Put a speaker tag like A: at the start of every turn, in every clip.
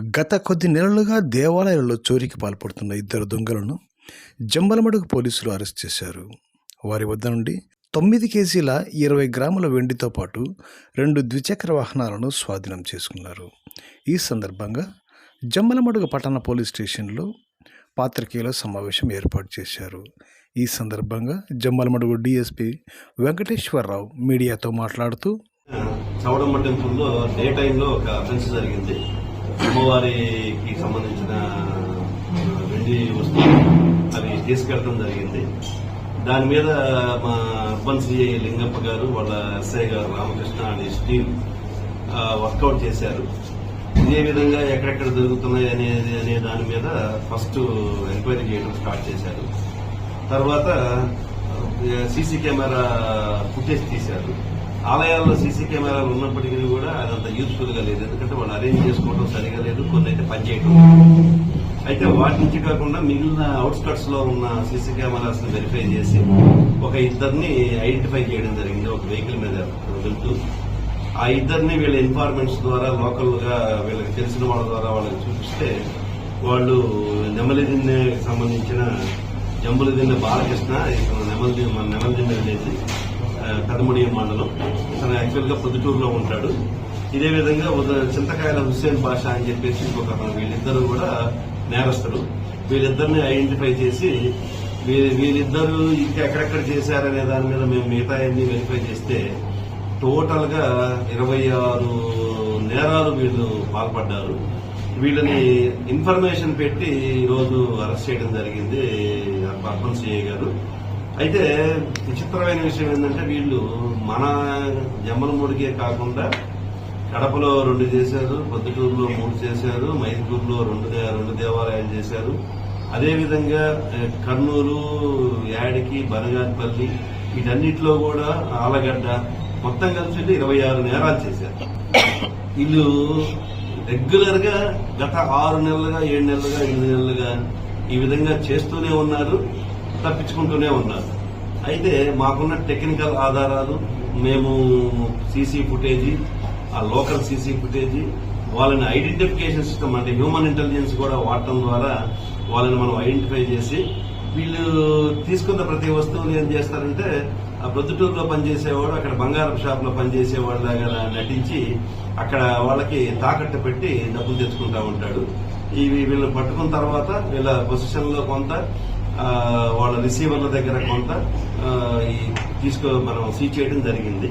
A: గత కొద్ది నెలలుగా దేవాలయాల్లో చోరీకి పాల్పడుతున్న ఇద్దరు దొంగలను జంబలమడుగు పోలీసులు అరెస్ట్ చేశారు. వారి వద్ద నుండి తొమ్మిది కేజీల ఇరవై గ్రాముల వెండితో పాటు రెండు ద్విచక్ర వాహనాలను స్వాధీనం చేసుకున్నారు. ఈ సందర్భంగా జమ్మలమడుగు పట్టణ పోలీస్ స్టేషన్లో పాత్రికేయుల సమావేశం ఏర్పాటు చేశారు. ఈ సందర్భంగా జమ్మలమడుగు డిఎస్పి వెంకటేశ్వరరావు మీడియాతో మాట్లాడుతూ
B: చౌడమ్మ టెంపుల్లో డే టైంలో ఒక అఫెన్స్ జరిగింది. అమ్మవారికి సంబంధించిన వెండి వస్తువులు అవి తీసుకెళ్ళడం జరిగింది. దాని మీద మా అర్బన్ సిఐ లింగప్ప గారు వాళ్ళ ఎస్ఐ గారు రామకృష్ణ అనే టీం వర్కౌట్ చేశారు. ఇదే విధంగా ఎక్కడెక్కడ జరుగుతున్నాయి అనేది అనే దాని మీద ఫస్ట్ ఎంక్వైరీ చేయడం స్టార్ట్ చేశారు. తర్వాత సీసీ కెమెరా ఫుటేజ్ తీశారు. ఆలయాల్లో సీసీ కెమెరాలు ఉన్నప్పటికీ కూడా అదంత యూస్ఫుల్గా లేదు. ఎందుకంటే వాళ్ళు అరేంజ్ చేసుకోవడం సరిగా లేదు కొన్ని అయితే పనిచేయటం అయితే వాటి నుంచి కాకుండా మిగిలిన అవుట్స్కట్స్లో ఉన్న సీసీ కెమెరాస్ని వెరిఫై చేసి ఒక ఇద్దరిని ఐడెంటిఫై చేయడం జరిగింది. ఒక వెహికల్ మీద వెళ్తూ ఆ ఇద్దరిని వీళ్ళ ఇన్ఫార్మెంట్స్ ద్వారా లోకల్గా వీళ్ళకి తెలిసిన వాళ్ళ ద్వారా వాళ్ళకి చూపిస్తే వాళ్ళు నెమలిదిన్నె సంబంధించిన జంబులదిన్నె బాలకృష్ణ ఇతను నెమలిది మన నెమలిదిన్నె విలేజ్ పెదముడియం మండలం. తన యాక్చువల్గా పొద్దుటూరులో ఉంటాడు. ఇదే విధంగా చింతకాయల హుస్సేన్ పాష అని చెప్పేసి ఇంకొక వీళ్ళిద్దరూ కూడా నేరస్తులు. వీళ్ళిద్దరిని ఐడెంటిఫై చేసి వీ- వీళ్ళిద్దరూ ఇంకా ఎక్కడెక్కడ చేశారనే దాని మీద మేము మిగతా అన్ని వెరిఫై చేస్తే టోటల్గా ఇరవై ఆరు నేరాలు వీళ్ళు పాల్పడ్డారు. వీళ్ళని ఇన్ఫర్మేషన్ పెట్టి ఈరోజు అరెస్ట్ చేయడం జరిగింది. అర్బన్ సిఐ గారు. అయితే విచిత్రమైన విషయం ఏంటంటే వీళ్ళు మన జమ్మలమూడికే కాకుండా కడపలో రెండు చేశారు పొద్దుటూరులో మూడు చేశారు మైదుకూరులో రెండు రెండు దేవాలయాలు చేశారు. అదేవిధంగా కర్నూలు యాడికి బనగానపల్లి వీటన్నిటిలో కూడా ఆలగడ్డ మొత్తం కలిసి ఇరవై ఆరు నేరాలు చేశారు. వీళ్ళు రెగ్యులర్గా గత ఆరు నెలలుగా ఏడు నెలలుగా ఎనిమిది నెలలుగా ఈ విధంగా చేస్తూనే ఉన్నారు తప్పించుకుంటూనే ఉన్నారు. అయితే మాకున్న టెక్నికల్ ఆధారాలు మేము సీసీ ఫుటేజీ ఆ లోకల్ సీసీ ఫుటేజీ వాళ్ళని ఐడెంటిఫికేషన్ సిస్టమ్ అంటే హ్యూమన్ ఇంటెలిజెన్స్ కూడా వాడటం ద్వారా వాళ్ళని మనం ఐడెంటిఫై చేసి వీళ్ళు తీసుకున్న ప్రతి వస్తువుని ఏం చేస్తారంటే ఆ ప్రొద్దుటూరులో పనిచేసేవాడు అక్కడ బంగారం షాప్లో పనిచేసేవాడు లాగా నటించి అక్కడ వాళ్ళకి తాకట్టు పెట్టి డబ్బులు తెచ్చుకుంటా ఉంటాడు. ఇవి వీళ్ళు పట్టుకున్న తర్వాత వీళ్ళ పొజిషన్లో కొంత వాళ్ళ రిసీవర్ల దగ్గర కొంత ఈ తీసుకో మనం సీజ్ చేయడం జరిగింది.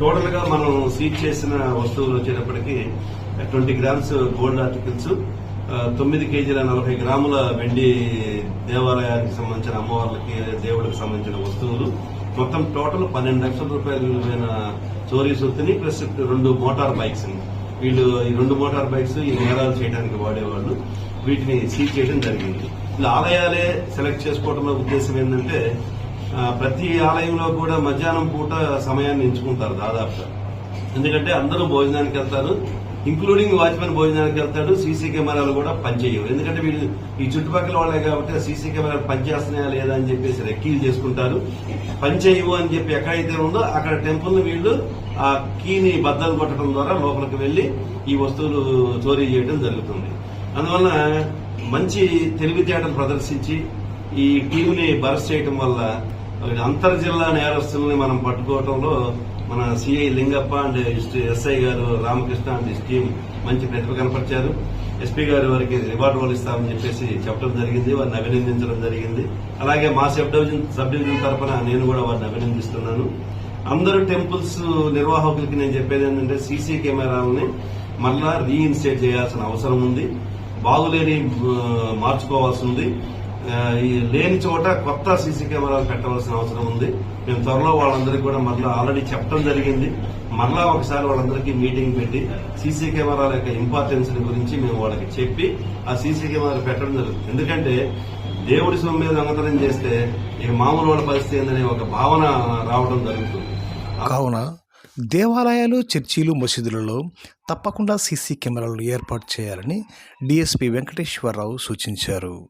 B: టోటల్గా మనం సీజ్ చేసిన వస్తువులు వచ్చేటప్పటికి ట్వంటీ గ్రామ్స్ గోల్డ్ ఆర్టికల్స్ తొమ్మిది కేజీల నలభై గ్రాముల వెండి దేవాలయానికి సంబంధించిన అమ్మవార్లకి దేవుడికి సంబంధించిన వస్తువులు. మొత్తం టోటల్ పన్నెండు లక్షల రూపాయల విలువైన చోరీ సొత్తుని ప్లస్ రెండు మోటార్ బైక్స్ని. వీళ్ళు ఈ రెండు మోటార్ బైక్స్ ఈ నేరాలు చేయడానికి వాడేవాళ్ళు. వీటిని సీజ్ చేయడం జరిగింది. ఇలా ఆలయాలే సెలెక్ట్ చేసుకోవడంలో ఉద్దేశం ఏంటంటే ప్రతి ఆలయంలో కూడా మధ్యాహ్నం పూట సమయాన్ని ఎంచుకుంటారు దాదాపుగా. ఎందుకంటే అందరూ భోజనానికి వెళ్తారు ఇంక్లూడింగ్ వాచ్మెన్ భోజనానికి వెళ్తాడు సీసీ కెమెరాలు కూడా పనిచేయవు. ఎందుకంటే వీళ్ళు ఈ చుట్టుపక్కల వాళ్ళే కాబట్టి సీసీ కెమెరాలు పనిచేస్తున్నాయా లేదా అని చెప్పేసి రెక్కీలు చేసుకుంటారు. పనిచేయవు అని చెప్పి ఎక్కడైతే ఉందో అక్కడ టెంపుల్ వీళ్ళు ఆ కీని బద్దలు కొట్టడం ద్వారా లోపలికి వెళ్ళి ఈ వస్తువులు చోరీ చేయడం జరుగుతుంది. అందువల్ల మంచి తెలివితేటలు ప్రదర్శించి ఈ టీంని బరస్ చేయటం వల్ల అంతర్ జిల్లా నేరస్తుల్ని మనం పట్టుకోవటంలో మన సిఐ లింగప్ప అండ్ ఎస్ఐ గారు రామకృష్ణ అండ్ టీం మంచి ప్రతిభ కనపరిచారు. ఎస్పీ గారి వారికి రివార్డు వాళ్ళు ఇస్తామని చెప్పేసి చెప్పడం జరిగింది. వారిని అభినందించడం జరిగింది. అలాగే మా సబ్ డివిజన్ సబ్ డివిజన్ తరఫున నేను కూడా వారిని అభినందిస్తున్నాను. అందరు టెంపుల్స్ నిర్వాహకులకి నేను చెప్పేది ఏంటంటే సీసీ కెమెరాలని మళ్ళా రీఇన్స్టేట్ చేయాల్సిన అవసరం ఉంది. బాగులేని మార్చుకోవాల్సి ఉంది. ఈ లేని చోట కొత్త సీసీ కెమెరాలు పెట్టవలసిన అవసరం ఉంది. మేము త్వరలో వాళ్ళందరికీ కూడా మళ్ళీ ఆల్రెడీ చెప్పడం జరిగింది. మరలా ఒకసారి వాళ్ళందరికీ మీటింగ్ పెట్టి సీసీ కెమెరాల యొక్క ఇంపార్టెన్స్ గురించి మేము వాళ్ళకి చెప్పి ఆ సీసీ కెమెరాలు పెట్టడం జరుగుతుంది. ఎందుకంటే దేవుడి సొమ్ము మీద దొంగతనం చేస్తే ఇక మామూలు వాళ్ళ పరిస్థితి ఏందనే ఒక భావన రావడం జరుగుతుంది.
A: కావున దేవాలయాలు చర్చీలు మసీదులలో తప్పకుండా సీసీ కెమెరాలు ఏర్పాటు చేయాలని డిఎస్పి వెంకటేశ్వరరావు సూచించారు.